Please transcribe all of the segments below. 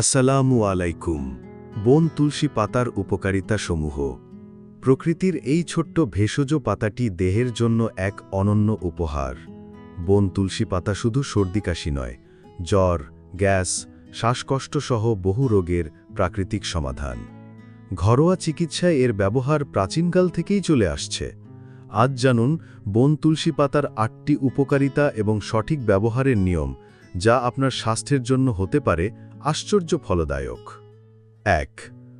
আসসালামু আলাইকুম। বন তুলসী পাতার উপকারিতা সমূহ প্রকৃতির এই ছোট্ট ভেষজ পাতাটি দেহের জন্য এক অনন্য উপহার। বন তুলসী পাতা শুধু সর্দি কাশি নয়, জ্বর, গ্যাস শ্বাসকষ্ট সহ বহু রোগের প্রাকৃতিক সমাধান। ঘরোয়া চিকিৎসায় এর ব্যবহার প্রাচীনকাল থেকেই চলে আসছে। আজ জানুন, বন তুলসী পাতার আটটি উপকারিতা এবং সঠিক ব্যবহারের নিয়ম, যা আপনার স্বাস্থ্যের জন্য হতে পারে আশ্চর্য ফলদায়ক। এক,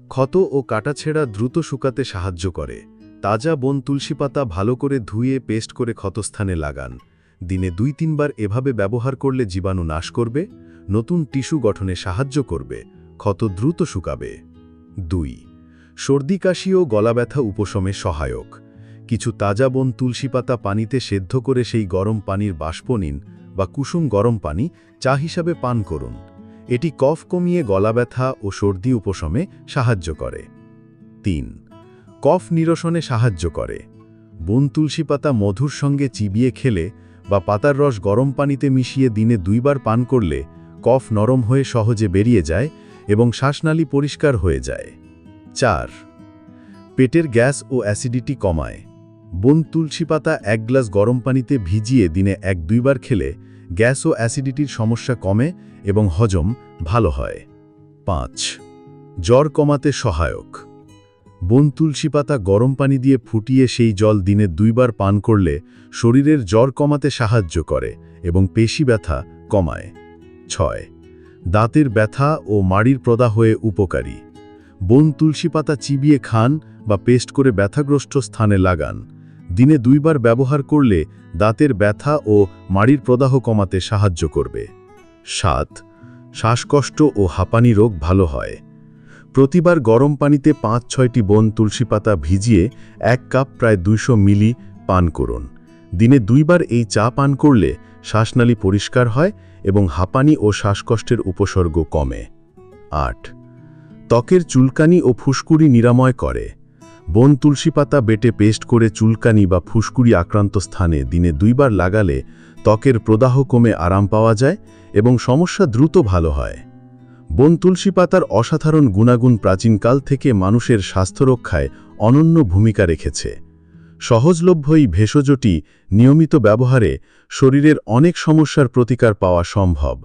ক্ষত ও কাটাছেঁড়া দ্রুত শুকাতে সাহায্য করে। তাজা বন তুলসী পাতা ভালো করে ধুয়ে পেস্ট করে ক্ষতস্থানে লাগান। দিনে দুই তিনবার এভাবে ব্যবহার করলে জীবাণু নাশ করবে, নতুন টিস্যু গঠনে সাহায্য করবে, ক্ষত দ্রুত শুকাবে। দুই, সর্দি, কাশি ও গলা ব্যথা উপশমে সহায়ক। কিছু তাজা বন তুলসী পাতা পানিতে সেদ্ধ করে সেই গরম পানির বাষ্প নিন বা কুসুম গরম পানি চা হিসাবে পান করুন। এটি কফ কমিয়ে গলা ব্যথা ও সর্দি উপশমে সাহায্য করে। তিন, কফ নিরসনে সাহায্য করে। বন তুলসী পাতা মধুর সঙ্গে চিবিয়ে খেলে বা পাতার রস গরম পানিতে মিশিয়ে দিনে দুইবার পান করলে কফ নরম হয়ে সহজে বেরিয়ে যায় এবং শ্বাসনালী পরিষ্কার হয়ে যায়। চার, পেটের গ্যাস ও অ্যাসিডিটি কমায়। বন তুলসী পাতা এক গ্লাস গরম পানিতে ভিজিয়ে দিনে এক দুইবার খেলে গ্যাস ও অ্যাসিডিটির সমস্যা কমে এবং হজম ভালো হয়। পাঁচ, জ্বর কমাতে সহায়ক। বন তুলসী পাতা গরম পানি দিয়ে ফুটিয়ে সেই জল দিনে দুইবার পান করলে শরীরের জ্বর কমাতে সাহায্য করে এবং পেশি ব্যথা কমায়। ছয়, দাঁতের ব্যথা ও মাড়ির প্রদা হয়ে উপকারী। বন তুলসী পাতা চিবিয়ে খান বা পেস্ট করে ব্যথাগ্রস্ত স্থানে লাগান। দিনে দুইবার ব্যবহার করলে দাঁতের ব্যথা ও মাড়ির প্রদাহ কমাতে সাহায্য করবে। সাত, শ্বাসকষ্ট ও হাঁপানি রোগ ভালো হয়। প্রতিবার গরম পানিতে পাঁচ, ছয়টি বন তুলসী পাতা ভিজিয়ে এক কাপ প্রায় দুইশো মিলি পান করুন। দিনে দুইবার এই চা পান করলে শ্বাসনালী পরিষ্কার হয় এবং হাঁপানি ও শ্বাসকষ্টের উপসর্গ কমে। আট, ত্বকের চুলকানি ও ফুসকুড়ি নিরাময় করে। বন তুলসী পাতা বেটে পেস্ট করে চুলকানি বা ফুসকুড়ি আক্রান্ত স্থানে দিনে দুইবার লাগালে ত্বকের প্রদাহ কমে আরাম পাওয়া যায় এবং সমস্যা দ্রুত ভালো হয়। বন তুলসী পাতার অসাধারণ গুণাগুণ প্রাচীনকাল থেকে মানুষের স্বাস্থ্য রক্ষায় অনন্য ভূমিকা রেখেছে। সহজলভ্য এই ভেষজটি নিয়মিত ব্যবহারে শরীরের অনেক সমস্যার প্রতিকার পাওয়া সম্ভব।